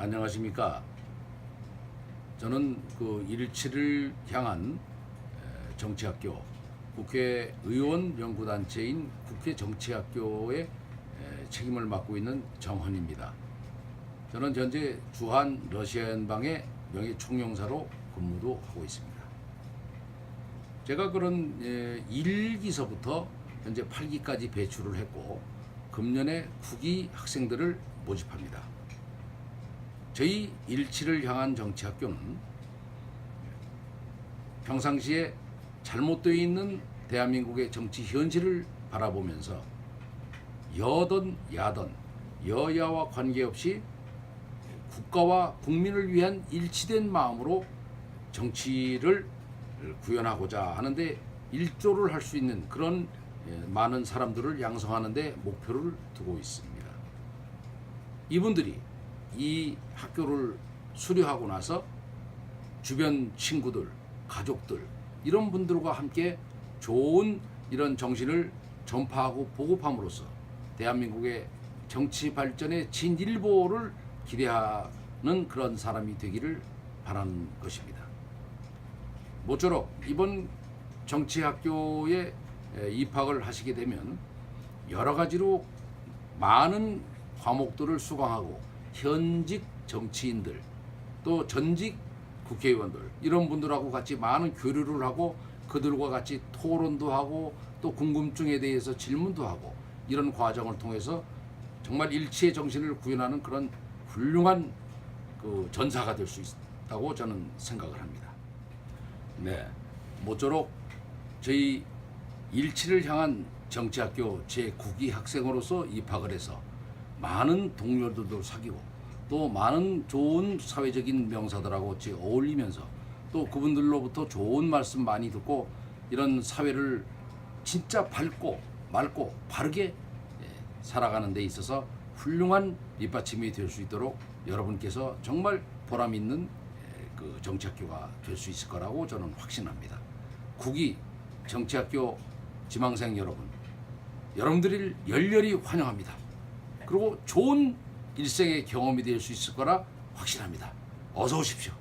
안녕하십니까. 저는 그 일치를 향한 에, 정치학교 국회의원 연구단체인 국회정치학교의 에, 책임을 맡고 있는 정헌입니다. 저는 현재 주한 러시아 연방의 명예 총영사로 근무도 하고 있습니다. 제가 그런 예, 1기서부터 현재 8기까지 배출을 했고 금년에 9기 학생들을 모집합니다. 저희 일치를 향한 정치학교는 평상시에 잘못되어 있는 대한민국의 정치 현실을 바라보면서 여든 야든 여야와 관계없이 국가와 국민을 위한 일치된 마음으로 정치를 구현하고자 하는데 일조를 할 수 있는 그런 예, 많은 사람들을 양성하는데 목표를 두고 있습니다. 이분들이 이 학교를 수료하고 나서 주변 친구들, 가족들 이런 분들과 함께 좋은 이런 정신을 전파하고 보급함으로써 대한민국의 정치 발전의 진일보를 기대하는 그런 사람이 되기를 바라는 것입니다. 모쪼록 이번 정치학교에 에, 입학을 하시게 되면 여러 가지로 많은 과목들을 수강하고 현직 정치인들 또 전직 국회의원들 이런 분들하고 같이 많은 교류를 하고 그들과 같이 토론도 하고 또 궁금증에 대해서 질문도 하고 이런 과정을 통해서 정말 일치의 정신을 구현하는 그런 훌륭한 그 전사가 될 수 있다고 저는 생각을 합니다. 네, 모쪼록 저희 일치를 향한 정치학교 제9기 학생으로서 입학을 해서 많은 동료들도 사귀고 또 많은 좋은 사회적인 명사들하고 어울리면서 또 그분들로부터 좋은 말씀 많이 듣고 이런 사회를 진짜 밝고 맑고 바르게 예, 살아가는 데 있어서 훌륭한 밑받침이 될 수 있도록 여러분께서 정말 보람 있는 예, 그 정치학교가 될 수 있을 거라고 저는 확신합니다. 국위 정치학교 지망생 여러분, 여러분들을 열렬히 환영합니다. 그리고 좋은 일생의 경험이 될 수 있을 거라 확신합니다. 어서 오십시오.